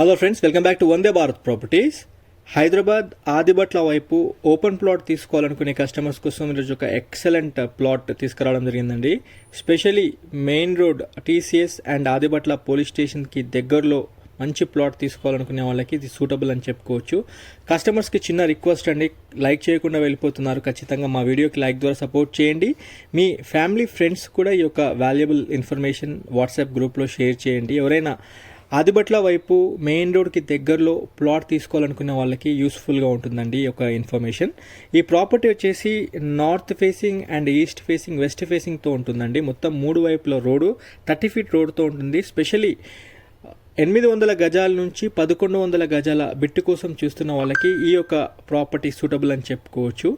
Hello friends welcome back to Vande Bharat properties Hyderabad Adibatla వైపు open plot తీసుకోవాలనుకునే customers కోసం ఈరోజు ఒక excellent plot తీసుకురావడం జరిగిందండి. Specially main road TCS and Adibatla police స్టేషన్కి దగ్గరలో మంచి ప్లాట్ తీసుకోవాలనుకునే వాళ్ళకి ఇది సూటబుల్ అని చెప్పుకోవచ్చు. కస్టమర్స్కి చిన్న రిక్వెస్ట్ అండి. లైక్ చేయకుండా వెళ్ళిపోతున్నారు. ఖచ్చితంగా మా వీడియోకి లైక్ ద్వారా సపోర్ట్ చేయండి. మీ ఫ్యామిలీ ఫ్రెండ్స్ కూడా ఈ యొక్క వాల్యుబుల్ ఇన్ఫర్మేషన్ వాట్సాప్ గ్రూప్లో షేర్ చేయండి. ఎవరైనా ఆదిబట్ల వైపు మెయిన్ రోడ్కి దగ్గరలో ప్లాట్ తీసుకోవాలనుకునే వాళ్ళకి యూస్ఫుల్గా ఉంటుందండి ఈ యొక్క ఇన్ఫర్మేషన్. ఈ ప్రాపర్టీ వచ్చేసి north facing and east facing west ఫేసింగ్తో ఉంటుందండి. మొత్తం మూడు వైపుల రోడ్డు థర్టీ ఫీట్ రోడ్తో ఉంటుంది. స్పెషలీ ఎనిమిది వందల గజాల నుంచి పదకొండు వందల గజాల బిట్టు కోసం చూస్తున్న వాళ్ళకి ఈ యొక్క ప్రాపర్టీ సూటబుల్ అని చెప్పుకోవచ్చు.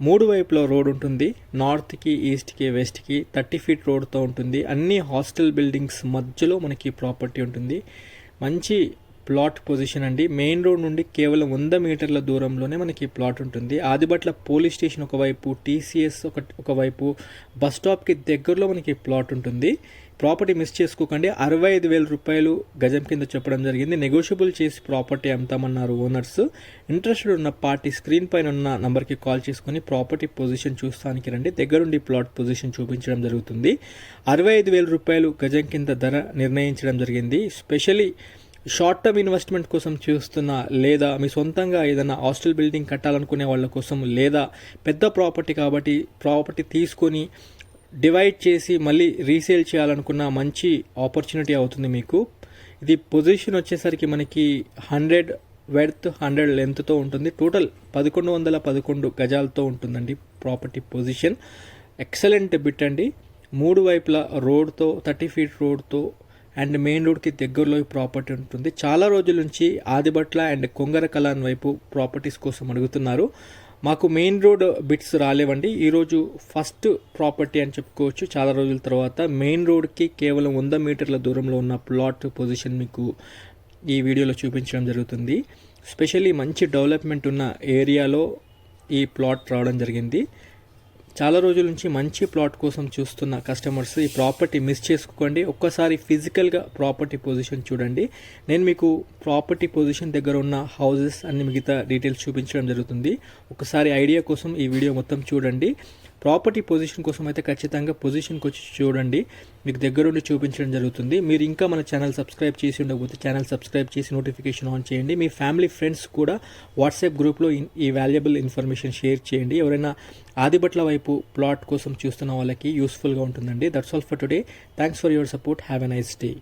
మూడు వైపులో రోడ్ ఉంటుంది. నార్త్కి ఈస్ట్కి వెస్ట్కి థర్టీ ఫీట్ రోడ్తో ఉంటుంది. అన్ని హాస్టల్ బిల్డింగ్స్ మధ్యలో మనకి ప్రాపర్టీ ఉంటుంది. మంచి ప్లాట్ పొజిషన్ అండి. మెయిన్ రోడ్ నుండి కేవలం వంద మీటర్ల దూరంలోనే మనకి ప్లాట్ ఉంటుంది. ఆదిబట్ల పోలీస్ స్టేషన్ ఒకవైపు టీసీఎస్ ఒక ఒకవైపు బస్ స్టాప్కి దగ్గరలో మనకి ప్లాట్ ఉంటుంది. ప్రాపర్టీ మిస్ చేసుకోకండి. అరవై ఐదు వేల రూపాయలు గజం కింద చెప్పడం జరిగింది. నెగోషియబుల్ చేసి ప్రాపర్టీ అమ్ముతామన్నారు ఓనర్స్. ఇంట్రెస్టెడ్ ఉన్న పార్టీ స్క్రీన్ పైన ఉన్న నంబర్కి కాల్ చేసుకొని ప్రాపర్టీ పొజిషన్ చూస్తానికి రండి. దగ్గరుండి ప్లాట్ పొజిషన్ చూపించడం జరుగుతుంది. అరవై ఐదు వేల రూపాయలు గజం కింద ధర నిర్ణయించడం జరిగింది. స్పెషలీ షార్ట్ టర్మ్ ఇన్వెస్ట్మెంట్ కోసం చూస్తున్న లేదా మీ సొంతంగా ఏదైనా హాస్టల్ బిల్డింగ్ కట్టాలనుకునే వాళ్ళ కోసం లేదా పెద్ద ప్రాపర్టీ కాబట్టి ప్రాపర్టీ తీసుకొని డివైడ్ చేసి మళ్ళీ రీసేల్ చేయాలనుకున్న మంచి ఆపర్చునిటీ అవుతుంది మీకు. ఇది పొజిషన్ వచ్చేసరికి మనకి హండ్రెడ్ వెడ్త్ హండ్రెడ్ లెంత్తో ఉంటుంది. టోటల్ పదకొండు వందల పదకొండు గజాలతో ఉంటుందండి ప్రాపర్టీ పొజిషన్. ఎక్సలెంట్ బిట్ అండి. మూడు వైపుల రోడ్తో థర్టీ ఫీట్ రోడ్తో అండ్ మెయిన్ రోడ్కి దగ్గరలో ఈ ప్రాపర్టీ ఉంటుంది. చాలా రోజుల నుంచి ఆదిబట్ల అండ్ కొంగర కలాన్ వైపు ప్రాపర్టీస్ కోసం అడుగుతున్నారు. మాకు మెయిన్ రోడ్ బిట్స్ రాలేవండి. ఈరోజు ఫస్ట్ ప్రాపర్టీ అని చెప్పుకోవచ్చు. చాలా రోజుల తర్వాత మెయిన్ రోడ్కి కేవలం వంద మీటర్ల దూరంలో ఉన్న ప్లాట్ పొజిషన్ మీకు ఈ వీడియోలో చూపించడం జరుగుతుంది. స్పెషల్లీ మంచి డెవలప్మెంట్ ఉన్న ఏరియాలో ఈ ప్లాట్ రావడం జరిగింది. చాలా రోజుల నుంచి మంచి ప్లాట్ కోసం చూస్తున్న కస్టమర్స్ ఈ ప్రాపర్టీ మిస్ చేసుకోండి ఒక్కసారి ఫిజికల్గా ప్రాపర్టీ పొజిషన్ చూడండి. నేను మీకు ప్రాపర్టీ పొజిషన్ దగ్గర ఉన్న హౌసెస్ అన్ని మిగతా డీటెయిల్స్ చూపించడం జరుగుతుంది. ఒకసారి ఐడియా కోసం ఈ వీడియో మొత్తం చూడండి. ప్రాపర్టీ పొజిషన్ కోసం అయితే ఖచ్చితంగా పొజిషన్కి వచ్చి చూడండి. మీకు దగ్గరుండి చూపించడం జరుగుతుంది. మీరు ఇంకా మన ఛానల్ సబ్స్క్రైబ్ చేసి ఉండకపోతే ఛానల్ సబ్స్క్రైబ్ చేసి నోటిఫికేషన్ ఆన్ చేయండి. మీ ఫ్యామిలీ ఫ్రెండ్స్ కూడా వాట్సాప్ గ్రూప్లో ఈ వాల్యుబుల్ ఇన్ఫర్మేషన్ షేర్ చేయండి. ఎవరైనా ఆదిబట్ల వైపు ప్లాట్ కోసం చూస్తున్న వాళ్ళకి యూస్ఫుల్గా ఉంటుందండి. That's all for today thanks for your support have a nice day